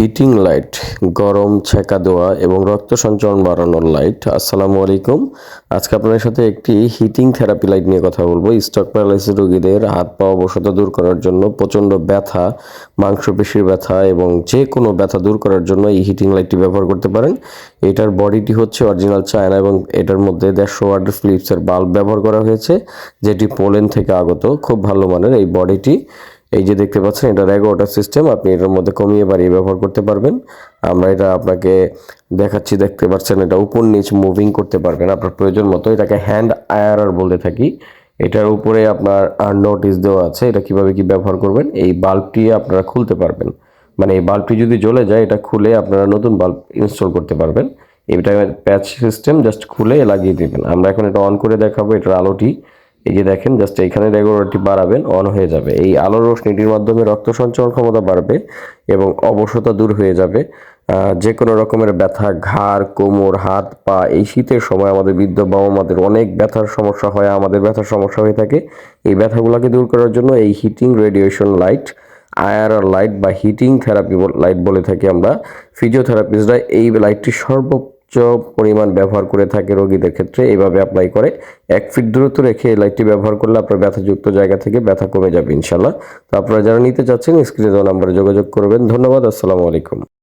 Heating light, গরম ছেঁকা দেওয়া এবং রক্ত সঞ্চালন বাড়ানোর লাইট। আসসালামু আলাইকুম। আজকে আপনাদের সাথে একটি হিটিং থেরাপি লাইট নিয়ে কথা বলব। স্টক প্যারালাইসিস রোগীদের হাত পা অবসতা দূর করার জন্য প্রচণ্ড ব্যথা, মাংসপেশির ব্যথা এবং যে কোনো ব্যথা দূর করার জন্য এই হিটিং লাইটটি ব্যবহার করতে পারেন। এটার বডিটি হচ্ছে অরিজিনাল চায়না এবং এটার মধ্যে দেড়শো ওয়াট ফিলিপসের বাল্ব ব্যবহার করা হয়েছে, যেটি পোল্যান্ড থেকে আগত। খুব ভালো মানের এই বডিটি। এই যে দেখতে পাচ্ছেন, এটা রেগুলেটর সিস্টেম, আপনি এটার মধ্যে কমিয়ে বাড়িয়ে ব্যবহার করতে পারবেন। আমরা এটা আপনাকে দেখাচ্ছি, দেখতে পাচ্ছেন, এটা উপর নিচ মুভিং করতে পারবেন। আপনার প্রয়োজন মতো এটাকে হ্যান্ড আয়ারার বলতে থাকি। এটার উপরে আপনার নোটিশ দেওয়া আছে, এটা কীভাবে কি ব্যবহার করবেন। এই বাল্বটি আপনারা খুলতে পারবেন। মানে এই বাল্বটি যদি জ্বলে যায়, এটা খুলে আপনারা নতুন বাল্ব ইনস্টল করতে পারবেন। এটা প্যাচ সিস্টেম জাস্ট খুলে লাগিয়ে দেবেন। আমরা এখন এটা অন করে দেখাবো, এটার আলোটি। এই যে দেখেন জাস্ট এইখানে রেগুলেটরটি বাড়াবেন অন হয়ে যাবে। এই আলোর রশ্মিটির মাধ্যমে রক্ত সঞ্চালন ক্ষমতা বাড়বে এবং অবসতা দূর হয়ে যাবে। যে কোনো রকমের ব্যথা, ঘাড়, কোমর, হাত, পা, এই শীতের সময় আমাদের বৃদ্ধ বাবা আমাদের অনেক ব্যথার সমস্যা হয়, আমাদের ব্যথার সমস্যা হয়ে থাকে। এই ব্যথাগুলোকে দূর করার জন্য এই হিটিং রেডিয়েশন লাইট আয়ার লাইট বা হিটিং থেরাপি লাইট বলে থাকি আমরা। ফিজিওথেরাপিস্টরা এই লাইটটি সর্বোচ্চ পরিমাণ ব্যবহার করে থাকে রোগীদের ক্ষেত্রে এইভাবে অ্যাপ্লাই করে। এক ফিট দূরত্ব রেখে এলআইটি ব্যবহার করলে আপনার ব্যথাযুক্ত জায়গা থেকে ব্যথা কমে যাবে ইনশাল্লাহ তো আপনারা যারা নিতে চাচ্ছেন স্ক্রিনে দেওয়া নাম্বারে যোগাযোগ করবেন। ধন্যবাদ, আসসালামু আলাইকুম।